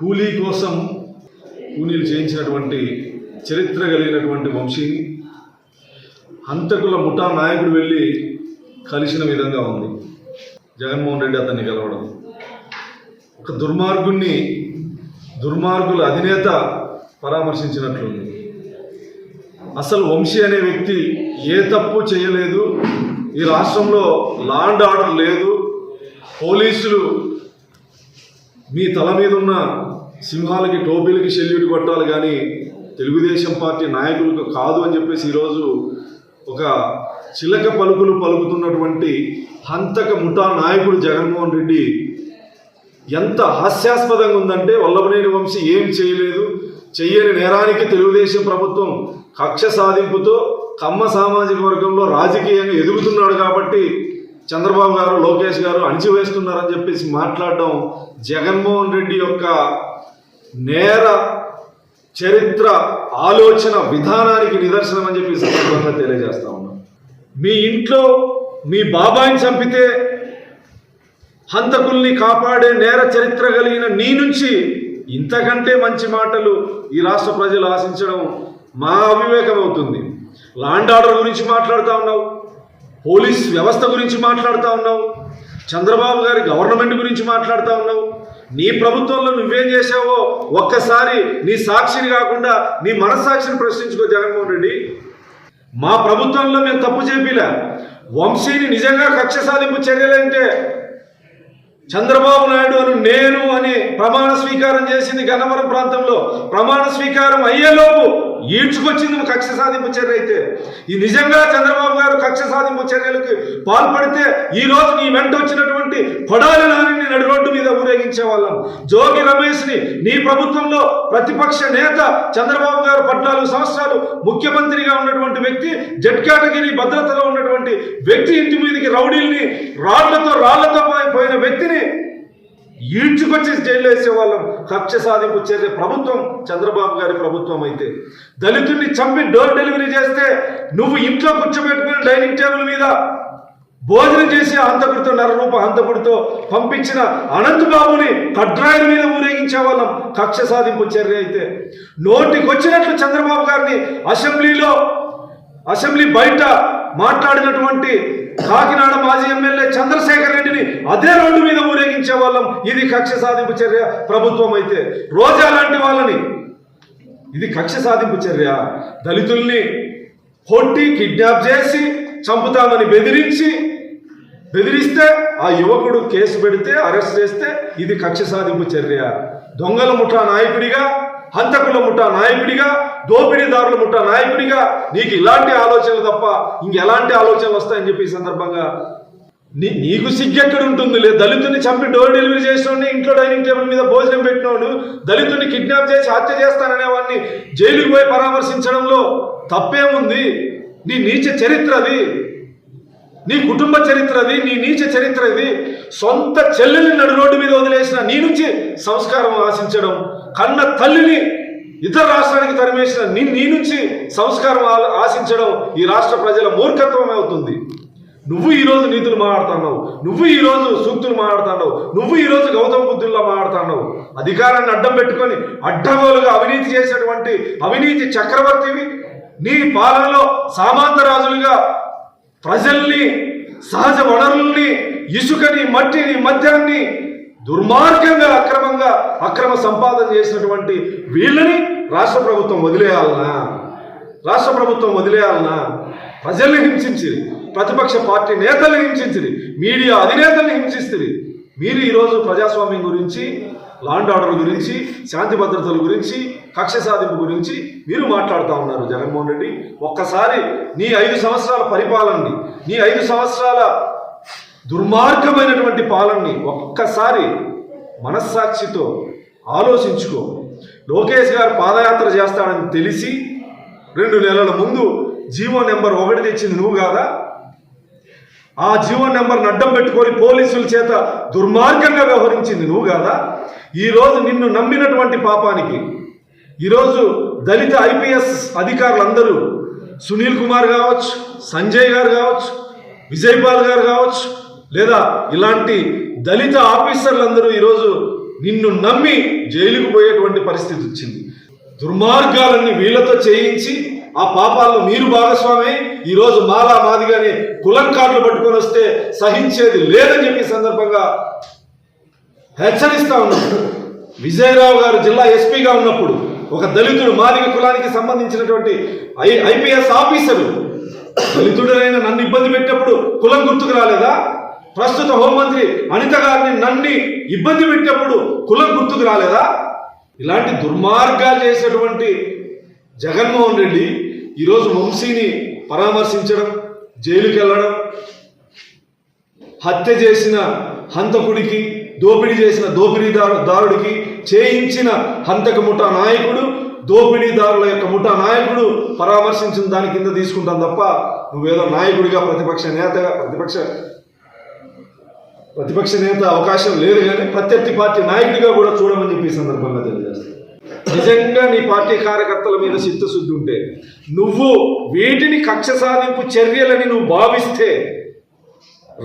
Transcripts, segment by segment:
కూలీ కోసం కూలీలు చేయించినటువంటి చరిత్ర కలిగినటువంటి వంశీని హంతకుల ముఠా నాయకుడు వెళ్ళి కలిసిన విధంగా ఉంది. జగన్మోహన్ రెడ్డి అతన్ని కలవడం ఒక దుర్మార్గుణ్ణి దుర్మార్గుల అధినేత పరామర్శించినట్లుంది. అసలు వంశీ అనే వ్యక్తి ఏ తప్పు చేయలేదు. ఈ రాష్ట్రంలో లాండ్ ఆర్డర్ లేదు. పోలీసులు మీ తల మీద ఉన్న సింహాలకి టోపీలకి షెల్యూట్ కొట్టాలి కానీ తెలుగుదేశం పార్టీ నాయకులకు కాదు అని చెప్పేసి ఈరోజు ఒక చిలక పలుకులు పలుకుతున్నటువంటి హంతక ముఠా నాయకుడు జగన్మోహన్ రెడ్డి ఎంత హాస్యాస్పదంగా ఉందంటే వల్లభనేని వంశీ ఏం చేయలేదు. చెయ్యని నేరానికి తెలుగుదేశం ప్రభుత్వం కక్ష సాధింపుతో కమ్మ సామాజిక వర్గంలో రాజకీయంగా ఎదుగుతున్నాడు కాబట్టి చంద్రబాబు గారు లోకేష్ గారు అణిచివేస్తున్నారని చెప్పేసి మాట్లాడడం జగన్మోహన్ రెడ్డి యొక్క నేర చరిత్ర ఆలోచన విధానానికి నిదర్శనం అని చెప్పి సందర్భంగా తెలియజేస్తా ఉన్నాం. మీ ఇంట్లో మీ బాబాయిని చంపితే హంతకుల్ని కాపాడే నేర చరిత్ర కలిగిన నీ నుంచి ఇంతకంటే మంచి మాటలు ఈ రాష్ట్ర ప్రజలు ఆశించడం మా అవివేకం అవుతుంది లాండ్ ఆర్డర్ గురించి మాట్లాడుతూ ఉన్నావు. పోలీస్ వ్యవస్థ గురించి మాట్లాడుతూ ఉన్నావు. చంద్రబాబు గారి గవర్నమెంట్ గురించి మాట్లాడుతూ ఉన్నావు. నీ ప్రభుత్వంలో నువ్వేం చేసావో ఒక్కసారి నీ సాక్షిని కాకుండా నీ మనస్సాక్షిని ప్రశ్నించుకో జగన్మోహన్ రెడ్డి. మా ప్రభుత్వంలో మేము తప్పు చేపిలే. వంశీని నిజంగా కక్ష సాధింపు చర్యలంటే చంద్రబాబు నాయుడు అని నేను అని ప్రమాణ స్వీకారం చేసింది గన్నవరం ప్రాంతంలో. ప్రమాణ స్వీకారం అయ్యేలోపు ఈడ్చుకొచ్చింది కక్ష సాధింపు చర్య అయితే. ఈ నిజంగా చంద్రబాబు గారు కక్ష సాధింపు చర్యలకు పాల్పడితే ఈ రోజు నీ వెంట వచ్చినటువంటి కొడాలి నాని నడి రోడ్డు మీద ఊరేగించే వాళ్ళం జోగి రమేష్ని నీ ప్రభుత్వంలో ప్రతిపక్ష నేత చంద్రబాబు గారు పద్నాలుగు సంవత్సరాలు ముఖ్యమంత్రిగా ఉన్నటువంటి వ్యక్తి జడ్ కేటగిరీ భద్రతలో ఉన్నటువంటి వ్యక్తి ఇంటి మీదకి రౌడీల్ని రాళ్ళతో రాళ్ళతో ఈడ్చుకొచ్చి జైలు వేసేవాళ్ళం. కక్ష సాధింపు చేసే ప్రభుత్వం చంద్రబాబు గారి ప్రభుత్వం అయితే. దళితుడిని చంపి డోర్ డెలివరీ చేస్తే నువ్వు ఇంట్లో కూర్చోబెట్టుకుని డైనింగ్ టేబుల్ మీద భోజనం చేసి హంతకుడితో నరరూప హంతకుడితో పంపించిన అనంతబాబుని కడ్రాయిల మీద ఊరేగించే వాళ్ళం కక్ష సాధింపు చర్య అయితే. నోటికొచ్చినట్లు చంద్రబాబు గారిని అసెంబ్లీలో అసెంబ్లీ బయట మాట్లాడినటువంటి కాకినాడ మాజీ ఎమ్మెల్యే చంద్రశేఖర్ రెడ్డిని అదే రోడ్డు మీద ఊరేగించే వాళ్ళం. ఇది కక్ష సాధింపు చర్య ప్రభుత్వం అయితే. రోజా లాంటి వాళ్ళని. ఇది కక్ష సాధింపు చర్య. దళితుల్ని కొట్టి కిడ్నాప్ చేసి చంపుతామని బెదిరించి బెదిరిస్తే ఆ యువకుడు కేసు పెడితే అరెస్ట్ చేస్తే ఇది కక్ష సాధింపు చర్య. దొంగల ముఠా నాయకుడిగా హంతకుల ముఠా నాయకుడిగా దోపిడీదారుల ముఠా నాయకుడిగా నీకు ఇలాంటి ఆలోచనలు తప్ప ఇంకెలాంటి ఆలోచనలు వస్తాయని చెప్పి ఈ సందర్భంగా నీ నీకు సిగ్గెక్కడ ఉంటుంది? లేదు దళితుని చంపి డోర్ డెలివరీ చేసినోడిని ఇంట్లో డైనింగ్ టేబుల్ మీద భోజనం పెట్టినోడు దళితుని కిడ్నాప్ చేసి హత్య చేస్తాననే వాడిని జైలుకి పోయి పరామర్శించడంలో తప్పేముంది? నీ నీచ చరిత్ర అది. నీ కుటుంబ చరిత్ర అది నీ నీచ చరిత్ర ఇది. సొంత చెల్లెల్ని నడు రోడ్డు మీద వదిలేసిన నీ నుంచి సంస్కారం ఆశించడం కన్న తల్లిని ఇతర రాష్ట్రానికి తరిమేసిన నీ నీ నుంచి సంస్కారం ఆశించడం ఈ రాష్ట్ర ప్రజల మూర్ఖత్వమే అవుతుంది. నువ్వు ఈరోజు నీతులు మాట్లాడుతున్నావు. నువ్వు ఈరోజు సూక్తులు మాట్లాడుతున్నావు. నువ్వు ఈరోజు గౌతమ బుద్ధుల్లో మాట్లాడుతున్నావు. అధికారాన్ని అడ్డం పెట్టుకొని అడ్డగోలుగా అవినీతి చేసినటువంటి అవినీతి చక్రవర్తివి నీ పాలనలో సామంత రాజులుగా ప్రజల్ని సహజ వనరుల్ని ఇసుకని మట్టిని మద్యాన్ని దుర్మార్గంగా అక్రమంగా అక్రమ సంపాదన చేసినటువంటి వీళ్ళని రాష్ట్ర ప్రభుత్వం వదిలేయాలనా? రాష్ట్ర ప్రభుత్వం వదిలేయాలనా? ప్రజల్ని హింసించిరి. ప్రతిపక్ష పార్టీ నేతల్ని హింసించింది మీడియా అధినేతల్ని హింసిస్తుంది మీరు ఈరోజు ప్రజాస్వామ్యం గురించి లాండ్ ఆర్డర్ గురించి శాంతి భద్రతల గురించి కక్ష సాధింపు గురించి మీరు మాట్లాడుతూ ఉన్నారు జగన్మోహన్ రెడ్డి. ఒక్కసారి నీ ఐదు సంవత్సరాల పరిపాలనని నీ ఐదు సంవత్సరాల దుర్మార్గమైనటువంటి పాలనని ఒక్కసారి మనస్సాక్షితో ఆలోచించుకో. లోకేష్ గారు పాదయాత్ర చేస్తాడని తెలిసి రెండు నెలల ముందు జీవో నెంబర్ ఒకటి తెచ్చింది నువ్వు కాదా? ఆ జీవో నెంబర్ని అడ్డం పెట్టుకొని పోలీసుల చేత దుర్మార్గంగా వ్యవహరించింది నువ్వు కాదా? ఈరోజు నిన్ను నమ్మినటువంటి పాపానికి ఈరోజు దళిత ఐపీఎస్ అధికారులందరూ సునీల్ కుమార్ కావచ్చు సంజయ్ గారు కావచ్చు విజయపాల్ గారు కావచ్చు లేదా ఇలాంటి దళిత ఆఫీసర్లందరూ ఈరోజు నిన్ను నమ్మి జైలుకు పోయేటువంటి పరిస్థితి వచ్చింది. దుర్మార్గాలన్నీ వీళ్ళతో చేయించి ఆ పాపాలను మీరు భాగస్వామి. ఈరోజు మాలా మాదిగానే కులం కార్డులు పట్టుకొని వస్తే సహించేది లేదని చెప్పి సందర్భంగా హెచ్చరిస్తా ఉన్నాడు విజయరావు గారు జిల్లా ఎస్పీగా ఉన్నప్పుడు ఒక దళితుడు మాదిగ కులానికి సంబంధించినటువంటి ఐ ఐపీఎస్ ఆఫీసరు. దళితుడైన నన్ను ఇబ్బంది పెట్టినప్పుడు కులం గుర్తుకు రాలేదా? ప్రస్తుత హోంమంత్రి అనిత గారిని నన్ను ఇబ్బంది పెట్టినప్పుడు కులం గుర్తుకు రాలేదా? ఇలాంటి దుర్మార్గాలు చేసేటువంటి జగన్మోహన్ రెడ్డి ఈరోజు వంశీని పరామర్శించడం జైలుకి వెళ్ళడం హత్య చేసిన హంతకుడికి దోపిడీ చేసిన దోపిడీదారు దారుడికి చేయించిన హంతక ముఠా నాయకుడు దోపిడీదారుల యొక్క ముఠా నాయకుడు పరామర్శించిన దాని కింద తీసుకుంటాం తప్ప నువ్వేదో నాయకుడిగా ప్రతిపక్ష నేతగా ప్రతిపక్ష ప్రతిపక్ష నేత అవకాశం లేదు కానీ ప్రత్యర్థి పార్టీ నాయకుడిగా కూడా చూడమని చెప్పి సందర్భంగా తెలియజేస్తాను నిజంగా నీ పార్టీ కార్యకర్తల మీద చిత్తశుద్ధి ఉంటే నువ్వు వీటిని కక్ష సాధింపు చర్యలని నువ్వు భావిస్తే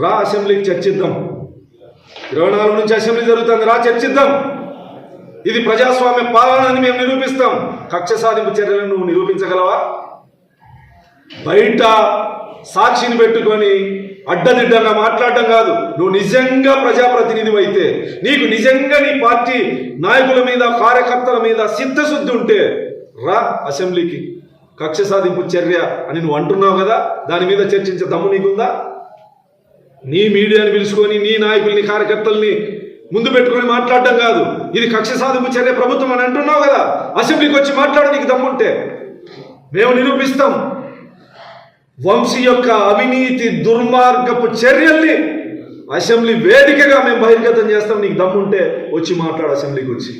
రా అసెంబ్లీకి చర్చిద్దాం. ఇరవై నాలుగు నుంచి అసెంబ్లీ జరుగుతుంది రా చర్చిద్దాం. ఇది ప్రజాస్వామ్య పాలన అని మేము నిరూపిస్తాం. కక్ష సాధింపు చర్యలను నువ్వు నిరూపించగలవా? బయట సాక్షిని పెట్టుకొని అడ్డదిడ్డంగా మాట్లాడటం కాదు. నువ్వు నిజంగా ప్రజాప్రతినిధి అయితే నీకు నిజంగా నీ పార్టీ నాయకుల మీద కార్యకర్తల మీద సిద్ధశుద్ధి ఉంటే రా అసెంబ్లీకి. కక్ష సాధింపు చర్య అని నువ్వు అంటున్నావు కదా దాని మీద చర్చించే దమ్ము నీకుందా? నీ మీడియాని పిలుచుకొని నీ నాయకుల్ని కార్యకర్తల్ని ముందు పెట్టుకొని మాట్లాడటం కాదు. ఇది కక్ష సాధింపు చర్య ప్రభుత్వం అని అంటున్నావు కదా. అసెంబ్లీకి వచ్చి మాట్లాడు నీకు దమ్ముంటే మేము నిరూపిస్తాం. వంశీ యొక్క అవినీతి దుర్మార్గపు చర్యల్ని అసెంబ్లీ వేదికగా మేము బహిర్గతం చేస్తాం. నీకు దమ్ముంటే వచ్చి మాట్లాడు అసెంబ్లీకి వచ్చి.